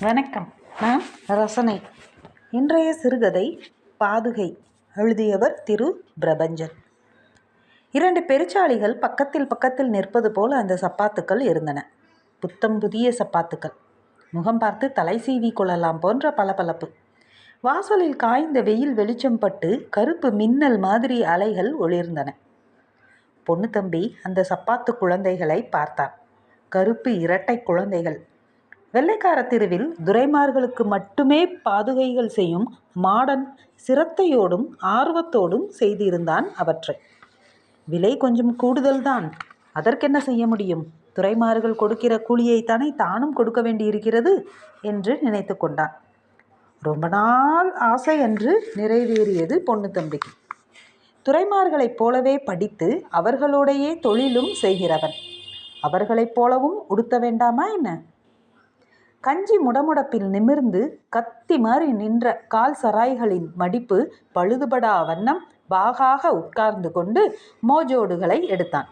வணக்கம். நான் ரசனை. இன்றைய சிறுகதை பாதுகை. எழுதியவர் திரு. பிரபஞ்சன். இரண்டு பெருச்சாளிகள் பக்கத்தில் பக்கத்தில் நிற்பது போல் அந்த சப்பாத்துக்கள் இருந்தன. புத்தம் புதிய சப்பாத்துக்கள். முகம் பார்த்து தலை சீவி கொள்ளலாம் போன்ற பளபளப்பு. வாசலில் காய்ந்த வெயில் வெளிச்சம் பட்டு கருப்பு மின்னல் மாதிரி அலைகள் ஒளிர்ந்தன. பொண்ணு தம்பி அந்த சப்பாத்து குழந்தைகளை பார்த்தான் கருப்பு இரட்டை குழந்தைகள். வெள்ளைக்கார தெருவில் துரைமார்களுக்கு மட்டுமே பாதுகைகள் செய்யும் மாடன் சிரத்தையோடும் ஆர்வத்தோடும் செய்திருந்தான் அவற்றை. விலை கொஞ்சம் கூடுதல்தான். அதற்கென்ன செய்ய முடியும்? துறைமார்கள் கொடுக்கிற கூலியைத்தானே தானும் கொடுக்க வேண்டியிருக்கிறது? என்று நினைத்து கொண்டான். ரொம்ப நாள் ஆசை என்று நிறைவேறியது பொண்ணு தம்பிக்கு துறைமார்களைப் போலவே படித்து அவர்களோடையே தொழிலும் செய்கிறவன். அவர்களைப் போலவும் உடுத்த வேண்டாமா என்ன? கஞ்சி முடமுடப்பில் நிமிர்ந்து கத்தி மாறி நின்ற கால் சராய்களின் மடிப்பு பழுதுபடா வண்ணம் வாகாக உட்கார்ந்து கொண்டு மோஜோடுகளை எடுத்தான்.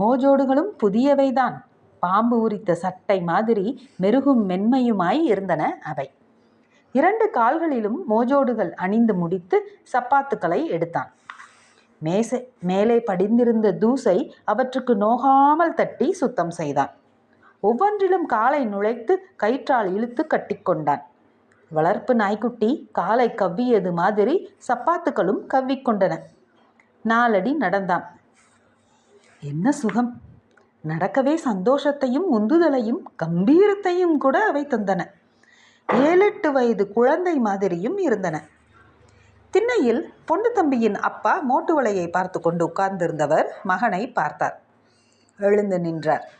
மோஜோடுகளும் புதியவைதான். பாம்பு உரித்த சட்டை மாதிரி மெருகும் மென்மையுமாய் இருந்தன அவை. இரண்டு கால்களிலும் மோஜோடுகள் அணிந்து முடித்து சப்பாத்துக்களை எடுத்தான். மேசை மேலே படிந்திருந்த தூசை அவற்றுக்கு நோகாமல் தட்டி சுத்தம் செய்தான். ஒவ்வொன்றிலும் காலை நுழைத்து கயிற்றால் இழுத்து கட்டிக்கொண்டான் வளர்ப்பு நாய்க்குட்டி காலை கவ்வியது மாதிரி சப்பாத்துக்களும் கவ்விக்கொண்டன நாலடி நடந்தான். என்ன சுகம்? நடக்கவே சந்தோஷத்தையும் உந்துதலையும் கம்பீரத்தையும் கூட அவை தந்தன. ஏழெட்டு வயது குழந்தை மாதிரியும் இருந்தன. திண்ணையில் பொண்ணு தம்பியின் அப்பா மோட்டு வலையை பார்த்து கொண்டு உட்கார்ந்திருந்தவர் மகனை பார்த்தார். எழுந்து நின்றார்.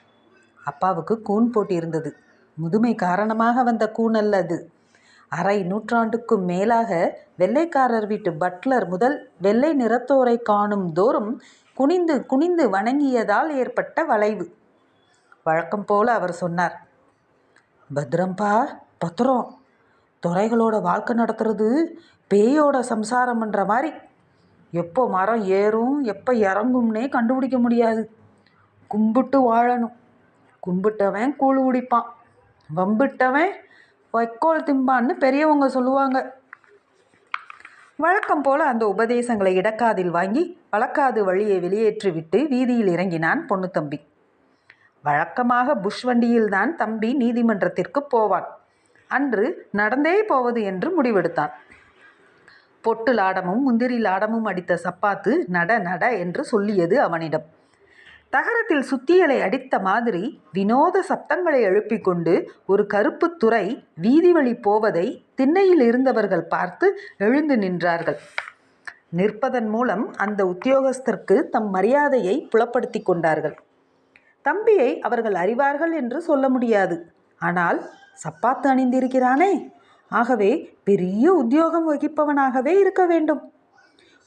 அப்பாவுக்கு கூன் போட்டிருந்தது. முதுமை காரணமாக வந்த கூன் அல்ல அது அரை நூற்றாண்டுக்கும் மேலாக வெள்ளைக்காரர் வீட்டு பட்லர் முதல் வெள்ளை நிறத்தோரை காணும் தோறும் குனிந்து குனிந்து வணங்கியதால் ஏற்பட்ட வளைவு. வழக்கம் போல அவர் சொன்னார் பத்ரம்பா பத்திரம் துறைகளோட வாழ்க்கை நடத்துறது பேயோட சம்சாரம் பண்ணுற மாதிரி. எப்போ மரம் ஏறும் எப்போ இறங்கும்னே கண்டுபிடிக்க முடியாது. கும்பிட்டு வாழணும். கும்பிட்டவன் கூழ் குடிப்பான். வம்பிட்டவன் வைக்கோல் திம்பான்னு பெரியவங்க சொல்லுவாங்க. வழக்கம் போல அந்த உபதேசங்களை இடக்காதில் வாங்கி வழக்காது வழியை வெளியேற்றிவிட்டு வீதியில் இறங்கினான் பொண்ணு தம்பி. வழக்கமாக புஷ் வண்டியில்தான் தம்பி நீதிமன்றத்திற்கு போவான். அன்று நடந்தே போவது என்று முடிவெடுத்தான். பொட்டு லாடமும் முந்திரி லாடமும் அடித்த சப்பாத்து நட நட என்று சொல்லியது அவனிடம். தகரத்தில் சுத்தியலை அடித்த மாதிரி வினோத சப்தங்களை எழுப்பிக் கொண்டு ஒரு கருப்பு துறை வீதி வழி போவதை திண்ணையில் இருந்தவர்கள் பார்த்து எழுந்து நின்றார்கள். நிற்பதன் மூலம் அந்த உத்தியோகஸ்தருக்கு தம் மரியாதையை புலப்படுத்தி கொண்டார்கள். தம்பியை அவர்கள் அறிவார்கள் என்று சொல்ல முடியாது. ஆனால் சப்பாத்து அணிந்திருக்கிறானே. ஆகவே பெரிய உத்தியோகம் வகிப்பவனாகவே இருக்க வேண்டும்.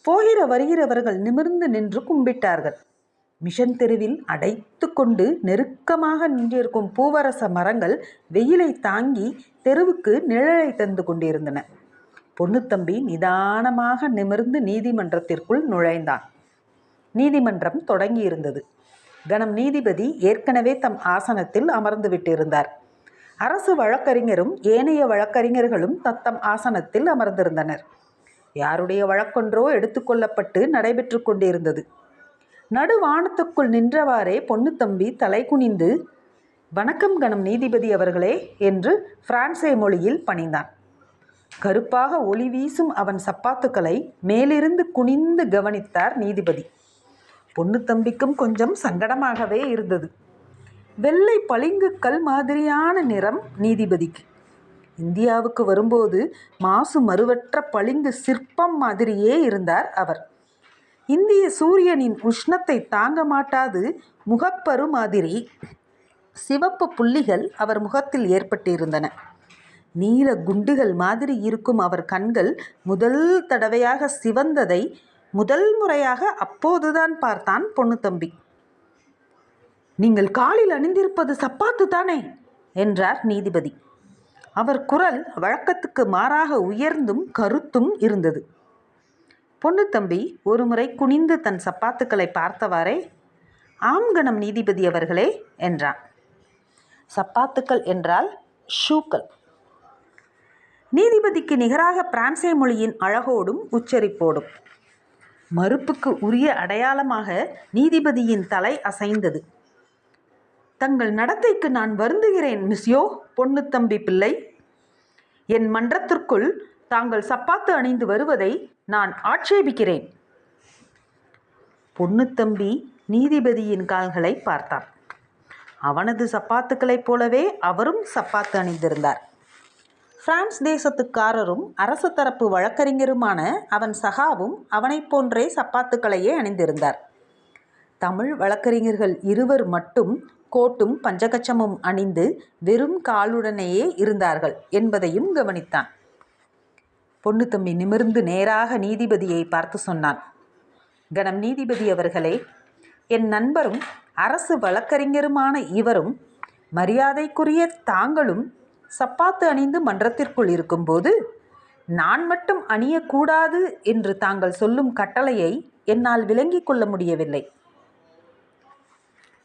போகிற வருகிறவர்கள் நிமிர்ந்து நின்று கும்பிட்டார்கள். மிஷன் தெருவில் அடைத்து கொண்டு நெருக்கமாக நின்றிருக்கும் பூவரச மரங்கள் வெயிலை தாங்கி தெருவுக்கு நிழலை தந்து கொண்டிருந்தன. பொன்னுத்தம்பி நிதானமாக நிமிர்ந்து நீதிமன்றத்திற்குள் நுழைந்தான். நீதிமன்றம் தொடங்கியிருந்தது. கணம் நீதிபதி ஏற்கனவே தம் ஆசனத்தில் அமர்ந்து விட்டிருந்தார். அரசு வழக்கறிஞரும் ஏனைய வழக்கறிஞர்களும் தத்தம் ஆசனத்தில் அமர்ந்திருந்தனர். யாருடைய வழக்கொன்றோ எடுத்துக்கொள்ளப்பட்டு நடைபெற்று கொண்டிருந்தது. நடுவானத்துக்குள் நின்றவாறே பொன்னுத்தம்பி தலை குனிந்து வணக்கம் கணம் நீதிபதி அவர்களே என்று பிரான்சே மொழியில் பணிந்தான். கருப்பாக ஒளி வீசும் அவன் சப்பாத்துக்களை மேலிருந்து குனிந்து கவனித்தார் நீதிபதி. பொன்னுத்தம்பிக்கும் கொஞ்சம் சங்கடமாகவே இருந்தது. வெள்ளை பளிங்குக்கல் மாதிரியான நிறம் நீதிபதிக்கு. இந்தியாவுக்கு வரும்போது மாசு மறுவற்ற பளிங்கு சிற்பம் மாதிரியே இருந்தார் அவர். இந்திய சூரியனின் உஷ்ணத்தை தாங்க மாட்டாது முகப்பரு மாதிரி. சிவப்பு புள்ளிகள் அவர் முகத்தில் ஏற்பட்டிருந்தன. நீல குண்டுகள் மாதிரி இருக்கும் அவர் கண்கள் முதல் தடவையாக சிவந்ததை முதல் முறையாக அப்போதுதான் பார்த்தான் பொண்ணு தம்பி. நீங்கள் காலில் அணிந்திருப்பது சப்பாத்து தானே? என்றார் நீதிபதி. அவர் குரல் வழக்கத்துக்கு மாறாக உயர்ந்தும் கருத்தும் இருந்தது. பொண்ணு தம்பி ஒருமுறை குனிந்து தன் சப்பாத்துக்களை பார்த்தவாறே ஆம்கணம் நீதிபதி அவர்களே என்றான். சப்பாத்துக்கள் என்றால் ஷூக்கள். நீதிபதிக்கு நிகராக பிரான்சே மொழியின் அழகோடும் உச்சரிப்போடும். மறுப்புக்கு உரிய அடையாளமாக நீதிபதியின் தலை அசைந்தது. தங்கள் நடத்தைக்கு நான் வருந்துகிறேன் மிஸ்யோ பொன்னுத்தம்பி பிள்ளை. என் மன்றத்திற்குள் தாங்கள் சப்பாத்து அணிந்து வருவதை நான் ஆட்சேபிக்கிறேன். பொன்னுத்தம்பி நீதிபதியின் கால்களை பார்த்தான் அவனது சப்பாத்துக்களைப் போலவே அவரும் சப்பாத்து அணிந்திருந்தார். பிரான்ஸ் தேசத்துக்காரரும் அரசு தரப்பு வழக்கறிஞருமான அவன் சகாவும் அவனைப் போன்றே சப்பாத்துக்களையே அணிந்திருந்தார். தமிழ் வழக்கறிஞர்கள் இருவர் மட்டும் கோட்டும் பஞ்சகச்சமும் அணிந்து வெறும் காலுடனேயே இருந்தார்கள் என்பதையும் கவனித்தான். பொன்னுத்தம்பி நிமிர்ந்து நேராக நீதிபதியை பார்த்து சொன்னான். கணம் நீதிபதி அவர்களே என் நண்பரும் அரசு வழக்கறிஞருமான இவரும் மரியாதைக்குரிய தாங்களும் சப்பாத்து அணிந்து மன்றத்திற்குள் இருக்கும்போது நான் மட்டும் அணியக்கூடாது என்று தாங்கள் சொல்லும் கட்டளையை என்னால் விளங்கிக் கொள்ள முடியவில்லை.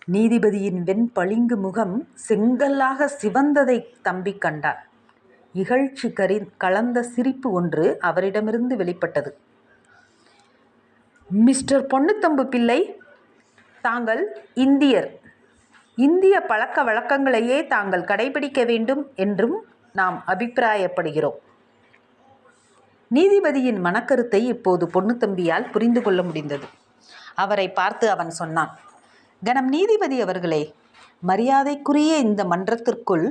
நீதிபதியின் வெண்பளிங்கு முகம் செங்கல்லாக சிவந்ததை தம்பி கண்டார் இகழ்ச்சி கரி கலந்த சிரிப்பு ஒன்று அவரிடமிருந்து வெளிப்பட்டது. மிஸ்டர் பொன்னுத்தம்பு பிள்ளை தாங்கள் இந்தியர். இந்திய பழக்க வழக்கங்களையே தாங்கள் கடைபிடிக்க வேண்டும் என்றும் நாம் அபிப்பிராயப்படுகிறோம். நீதிபதியின் மனக்கருத்தை இப்போது பொன்னுத்தம்பியால் புரிந்து கொள்ள முடிந்தது. அவரை பார்த்து அவன் சொன்னான் கணம் நீதிபதி அவர்களே மரியாதைக்குரிய இந்த மன்றத்திற்குள்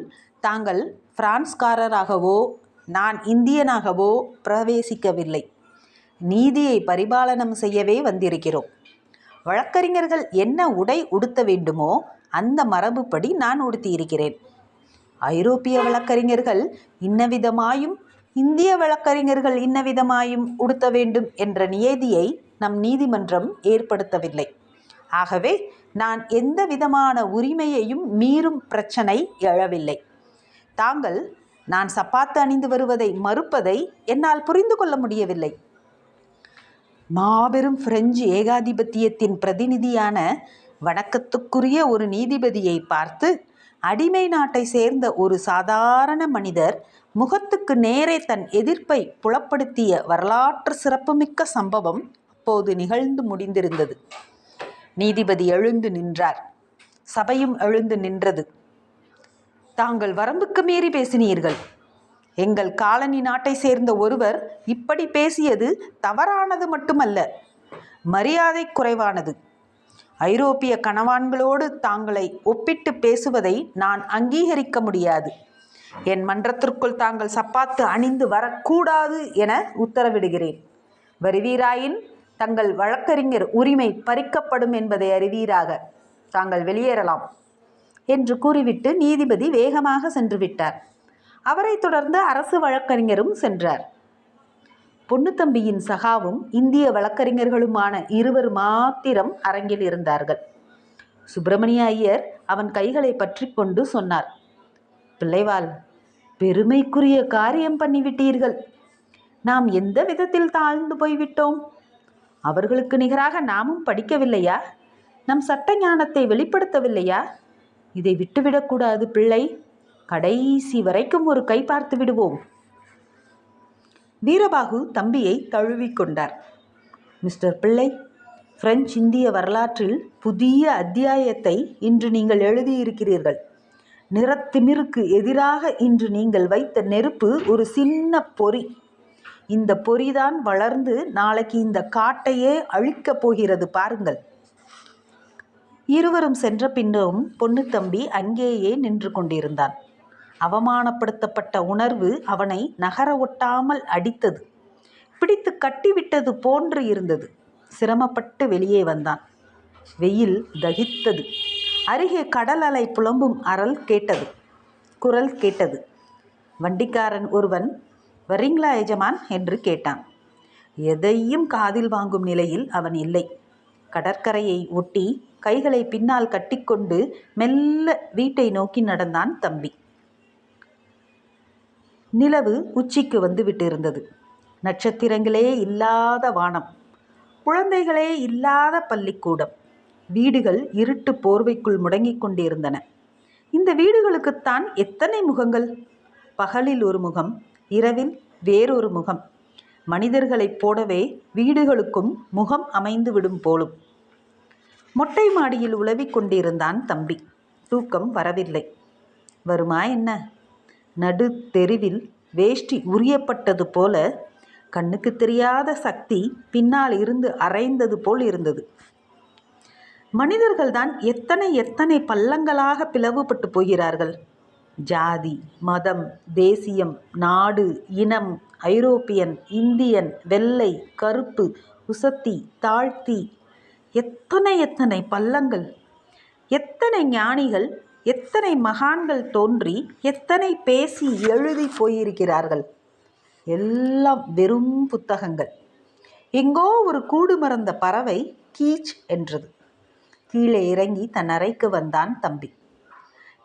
தாங்கள் பிரான்ஸ்காரராகவோ நான் இந்தியனாகவோ பிரவேசிக்கவில்லை. நீதியை பரிபாலனம் செய்யவே வந்திருக்கிறோம். வழக்கறிஞர்கள் என்ன உடை உடுத்த வேண்டுமோ அந்த மரபுப்படி நான் உடுத்தியிருக்கிறேன். ஐரோப்பிய வழக்கறிஞர்கள் இன்னவிதமாயும் இந்திய வழக்கறிஞர்கள் இன்னவிதமாயும் உடுத்த வேண்டும் என்ற நியதியை நம் நீதிமன்றம் ஏற்படுத்தவில்லை. ஆகவே நான் எந்த விதமான உரிமையையும் மீறும் பிரச்சனை எழவில்லை. தாங்கள் நான் சப்பாத்து அணிந்து வருவதை மறுப்பதை என்னால் புரிந்து கொள்ள முடியவில்லை. மாபெரும் பிரெஞ்சு ஏகாதிபத்தியத்தின் பிரதிநிதியான வணக்கத்துக்குரிய ஒரு நீதிபதியை பார்த்து அடிமை நாட்டை சேர்ந்த ஒரு சாதாரண மனிதர் முகத்துக்கு நேரே தன் எதிர்ப்பை புலப்படுத்திய வரலாற்று சிறப்புமிக்க சம்பவம் அப்போது நிகழ்ந்து முடிந்திருந்தது. நீதிபதி எழுந்து நின்றார். சபையும் எழுந்து நின்றது. தாங்கள் வரம்புக்கு மீறி பேசினீர்கள். எங்கள் காலனி நாட்டை சேர்ந்த ஒருவர் இப்படி பேசியது தவறானது மட்டுமல்ல மரியாதை குறைவானது. ஐரோப்பிய கணவான்களோடு தாங்களை ஒப்பிட்டு பேசுவதை நான் அங்கீகரிக்க முடியாது. என் மன்றத்திற்குள் தாங்கள் சப்பாத்து அணிந்து வரக்கூடாது என உத்தரவிடுகிறேன். வருவீராயின் தங்கள் வழக்கறிஞர் உரிமை பறிக்கப்படும் என்பதை அறிவீராக. தாங்கள் வெளியேறலாம். என்று கூறிவிட்டு நீதிபதி வேகமாக சென்று விட்டார். அவரைத் தொடர்ந்து அரசு வழக்கறிஞரும் சென்றார். பொன்னுத்தம்பியின் சகாவும் இந்திய வழக்கறிஞர்களுமான இருவர் மாத்திரம் அரங்கில் இருந்தார்கள். சுப்பிரமணிய ஐயர் அவன் கைகளை பற்றி கொண்டு சொன்னார் பிள்ளைவாள் பெருமைக்குரிய காரியம் பண்ணிவிட்டீர்கள். நாம் எந்த விதத்தில் தாழ்ந்து போய்விட்டோம்? அவர்களுக்கு நிகராக நாமும் படிக்கவில்லையா? நம் சட்ட ஞானத்தை வெளிப்படுத்தவில்லையா? இதை விட்டுவிடக்கூடாது பிள்ளை. கடைசி வரைக்கும் ஒரு கை பார்த்து விடுவோம். வீரபாகு தம்பியை தழுவிக்கொண்டார் மிஸ்டர் பிள்ளை பிரெஞ்சு இந்திய வரலாற்றில் புதிய அத்தியாயத்தை இன்று நீங்கள் எழுதியிருக்கிறீர்கள். நிறத்திமிருக்கு எதிராக இன்று நீங்கள் வைத்த நெருப்பு ஒரு சின்ன பொறி. இந்த பொறிதான் வளர்ந்து நாளைக்கு இந்த காட்டையே அழிக்கப் போகிறது பாருங்கள். இருவரும் சென்ற பின்னும் பொன்னுத்தம்பி அங்கேயே நின்று கொண்டிருந்தான். அவமானப்படுத்தப்பட்ட உணர்வு அவனை நகர ஒட்டாமல் அடித்தது. பிடித்து கட்டிவிட்டது போன்று இருந்தது. சிரமப்பட்டு வெளியே வந்தான். வெயில் தகித்தது. அருகே கடல் அலை புலம்பும் அறல் கேட்டது. குரல் கேட்டது. வண்டிக்காரன் ஒருவன் வரீங்களா எஜமான்? என்று கேட்டான். எதையும் காதில் வாங்கும் நிலையில் அவன் இல்லை. கடற்கரையை ஒட்டி கைகளை பின்னால் கட்டிக்கொண்டு மெல்ல வீட்டை நோக்கி நடந்தான் தம்பி. நிலவு உச்சிக்கு வந்து விட்டிருந்தது நட்சத்திரங்களே இல்லாத வானம். குழந்தைகளே இல்லாத பள்ளிக்கூடம். வீடுகள் இருட்டு போர்வைக்குள் முடங்கிக் கொண்டிருந்தன. இந்த வீடுகளுக்குத்தான் எத்தனை முகங்கள்? பகலில் ஒரு முகம் இரவில் வேறொரு முகம். மனிதர்களைப் போலவே வீடுகளுக்கும் முகம் அமைந்து விடும் போலும். மொட்டை மாடியில் உலவிக் கொண்டிருந்தான் தம்பி. தூக்கம் வரவில்லை. வருமா என்ன? நடு தெருவில் வேஷ்டி உரியப்பட்டது போல கண்ணுக்கு தெரியாத சக்தி பின்னால் இருந்து அரைந்தது போல் இருந்தது. மனிதர்கள்தான் எத்தனை எத்தனை பள்ளங்களாக பிளவுபட்டு போகிறார்கள். ஜாதி மதம் தேசியம் நாடு இனம் ஐரோப்பியன் இந்தியன் வெள்ளை கருப்பு உசத்தி தாழ்த்தி எத்தனை எத்தனை பள்ளங்கள் எத்தனை ஞானிகள் எத்தனை மகான்கள் தோன்றி எத்தனை பேசி எழுதி போயிருக்கிறார்கள். எல்லாம் வெறும் புத்தகங்கள். எங்கோ ஒரு கூடு மறந்த பறவை கீச் என்றது. கீழே இறங்கி தன் அறைக்கு வந்தான் தம்பி.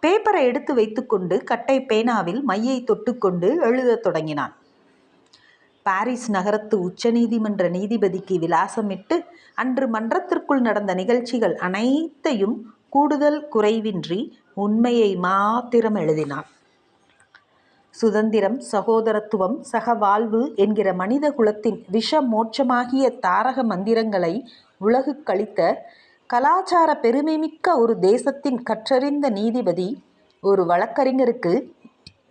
பேப்பரை எடுத்து வைத்துக்கொண்டு கட்டை பேனாவில் மையை தொட்டுக்கொண்டு எழுதத் தொடங்கினான். பாரிஸ் நகரத்து உச்சநீதிமன்ற நீதிபதிக்கு விலாசமிட்டு அன்று மன்றத்திற்குள் நடந்த நிகழ்ச்சிகள் அனைத்தையும் கூடுதல் குறைவின்றி உண்மையை மாத்திரம் எழுதினான் சுதந்திரம் சகோதரத்துவம் சகவாழ்வு என்கிற மனித குலத்தின் விஷ மோட்சமாகிய தாரக மந்திரங்களை உலகு கழித்த கலாச்சார பெருமைமிக்க ஒரு தேசத்தின் கற்றறிந்த நீதிபதி ஒரு வழக்கறிஞருக்கு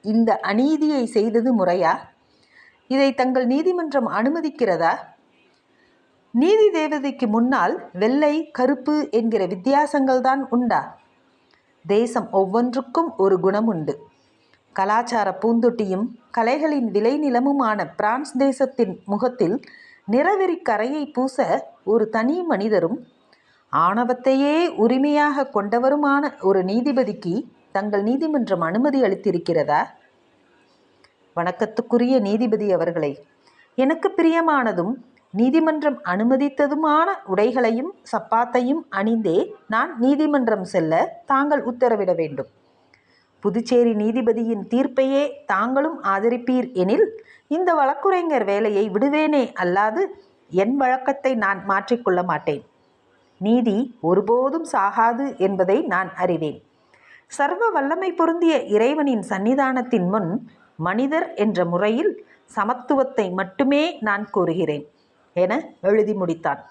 இந்த அநீதியை செய்தது முறையா? இதை தங்கள் நீதிமன்றம் அனுமதிக்கிறதா? நீதி தேவதைக்கு முன்னால் வெள்ளை கருப்பு என்கிற வித்தியாசங்கள் தான் உண்டா? தேசம் ஒவ்வொன்றுக்கும் ஒரு குணம் உண்டு கலாச்சார பூந்தொட்டியும் கலைகளின் விளைநிலமுமான பிரான்ஸ் தேசத்தின் முகத்தில் நிறவெறி கரையை பூச ஒரு தனி மனிதரும் ஆணவத்தையே உரிமையாக கொண்டவருமான ஒரு நீதிபதிக்கு தங்கள் நீதிமன்றம் அனுமதி அளித்திருக்கிறதா? வணக்கத்துக்குரிய நீதிபதி அவர்களே எனக்கு பிரியமானதும் நீதிமன்றம் அனுமதித்ததுமான உடைகளையும் சப்பாத்தையும் அணிந்தே நான் நீதிமன்றம் செல்ல தாங்கள் உத்தரவிட வேண்டும். புதுச்சேரி நீதிபதியின் தீர்ப்பையே தாங்களும் ஆதரிப்பீர் எனில் இந்த வழக்குரைஞர் வேலையை விடுவேனே அல்லாது என் வழக்கத்தை நான் மாற்றிக்கொள்ள மாட்டேன். நீதி ஒருபோதும் சாகாது என்பதை நான் அறிவேன். சர்வ வல்லமை பொருந்திய இறைவனின் சன்னிதானத்தின் முன் மனிதர் என்ற முறையில் சமத்துவத்தை மட்டுமே நான் கூறுகிறேன் என எழுதி முடித்தான்.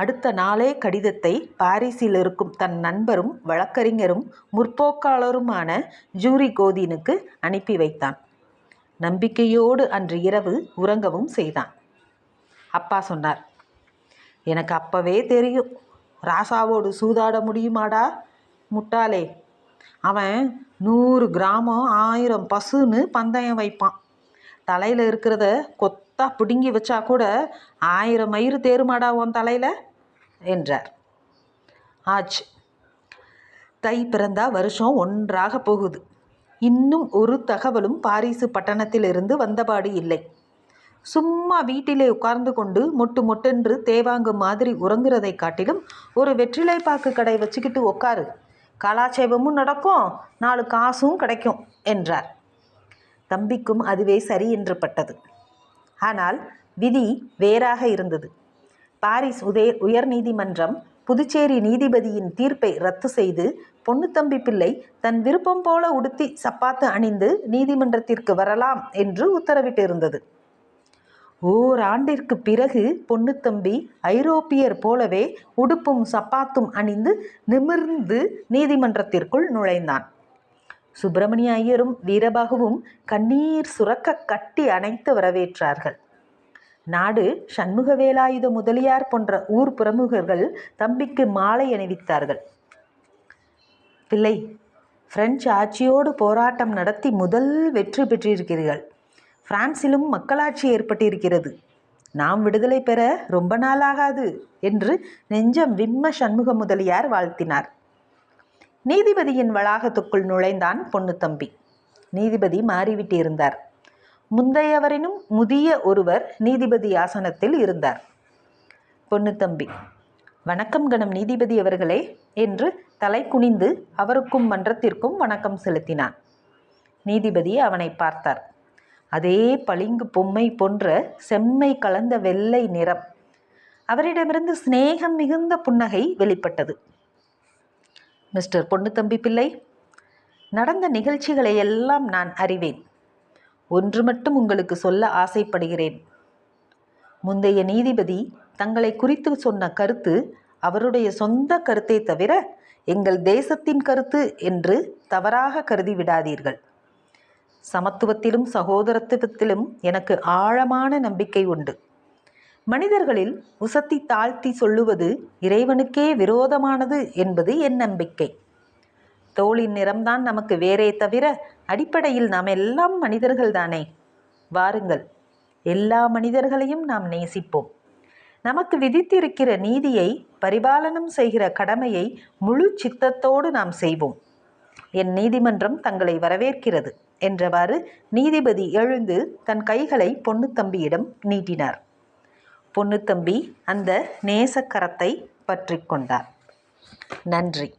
அடுத்த நாளே கடிதத்தை பாரிஸில் இருக்கும் தன் நண்பரும் வழக்கறிஞரும் முற்போக்காளருமான ஜூரி கோதினுக்கு அனுப்பி வைத்தான். நம்பிக்கையோடு அன்று இரவு உறங்கவும் செய்தான். அப்பா சொன்னார் எனக்கு அப்பவே தெரியும். ராசாவோடு சூதாட முடியுமாடா? முட்டாளே அவன் நூறு கிராமம் ஆயிரம் பசுன்னு பந்தயம் வைப்பான். தலையில் இருக்கிறத கொத்தா பிடுங்கி வச்சா கூட ஆயிரம் மயிறு தேருமாடா உன் தலையில்? என்றார். ஆச்சு தை பிறந்தா வருஷம் ஒன்றாக போகுது. இன்னும் ஒரு தகவலும் பாரிசு பட்டணத்திலிருந்து வந்தபாடு இல்லை. சும்மா வீட்டிலே உட்கார்ந்து கொண்டு மொட்டு மொட்டென்று தேவாங்கு மாதிரி உறங்குறதை காட்டிலும் ஒரு வெற்றிலை பாக்கு கடை வச்சுக்கிட்டு உட்காரு கலாட்சேபமும் நடக்கும். நாலு காசும் கிடைக்கும் என்றார். தம்பிக்கும் அதுவே சரி என்று பட்டது. ஆனால் விதி வேறாக இருந்தது. பாரிஸ் உதய உயர்நீதிமன்றம் புதுச்சேரி நீதிபதியின் தீர்ப்பை ரத்து செய்து பொன்னுத்தம்பி பிள்ளை தன் விருப்பம் போல உடுத்தி சப்பாத்து அணிந்து நீதிமன்றத்திற்கு வரலாம் என்று உத்தரவிட்டிருந்தது. ஓராண்டிற்கு பிறகு பொன்னுத்தம்பி ஐரோப்பியர் போலவே உடுப்பும் சப்பாத்தும் அணிந்து நிமிர்ந்து நீதிமன்றத்திற்குள் நுழைந்தான். சுப்பிரமணிய ஐயரும் வீரபாகுவும் கண்ணீர் சுரக்க கட்டி அணைத்து வரவேற்றார்கள். நாடு சண்முக வேலாயுத முதலியார் போன்ற ஊர் பிரமுகர்கள் தம்பிக்கு மாலை அணிவித்தார்கள். பிள்ளை பிரெஞ்சு ஆட்சியோடு போராட்டம் நடத்தி முதல் வெற்றி பெற்றிருக்கிறீர்கள். பிரான்சிலும் மக்களாட்சி ஏற்பட்டிருக்கிறது. நாம் விடுதலை பெற ரொம்ப நாளாகாது என்று நெஞ்சம் விம்ம சண்முக முதலியார் வாழ்த்தினார். நீதிபதியின் வளாகத்துக்குள் நுழைந்தான் பொன்னுத்தம்பி நீதிபதி மாறிவிட்டிருந்தார் முந்தையவரினும் முதிய ஒருவர் நீதிபதி ஆசனத்தில் இருந்தார். பொன்னுத்தம்பி வணக்கம் கணம் நீதிபதி அவர்களே என்று தலை குனிந்து அவருக்கும் மன்றத்திற்கும் வணக்கம் செலுத்தினான். நீதிபதி அவனை பார்த்தார். அதே பளிங்கு பொம்மை போன்ற செம்மை கலந்த வெள்ளை நிறம். அவரிடமிருந்து சிநேகம் மிகுந்த புன்னகை வெளிப்பட்டது. மிஸ்டர் பொன்னுத்தம்பி பிள்ளை நடந்த நிகழ்ச்சிகளை எல்லாம் நான் அறிவேன். ஒன்று மட்டும் உங்களுக்கு சொல்ல ஆசைப்படுகிறேன். முந்தைய நீதிபதி தங்களை குறித்து சொன்ன கருத்து அவருடைய சொந்த கருத்தை தவிர எங்கள் தேசத்தின் கருத்து என்று தவறாக கருதி விடாதீர்கள். சமத்துவத்திலும் சகோதரத்துவத்திலும் எனக்கு ஆழமான நம்பிக்கை உண்டு. மனிதர்களில் உசத்தி தாழ்த்தி சொல்லுவது இறைவனுக்கே விரோதமானது என்பது என் நம்பிக்கை. தோளின் நிறம்தான் நமக்கு வேறே தவிர அடிப்படையில் நாம் எல்லாம் மனிதர்கள் தானே வாருங்கள் எல்லா மனிதர்களையும் நாம் நேசிப்போம். நமக்கு விதித்திருக்கிற நீதியை பரிபாலனம் செய்கிற கடமையை முழு சித்தத்தோடு நாம் செய்வோம். என் நீதிமன்றம் தங்களை வரவேற்கிறது. என்றவாறு நீதிபதி எழுந்து தன் கைகளை பொன்னுத்தம்பியிடம் நீட்டினார். பொன்னுத்தம்பி அந்த நேசக்கரத்தை பற்றி கொண்டார். நன்றி.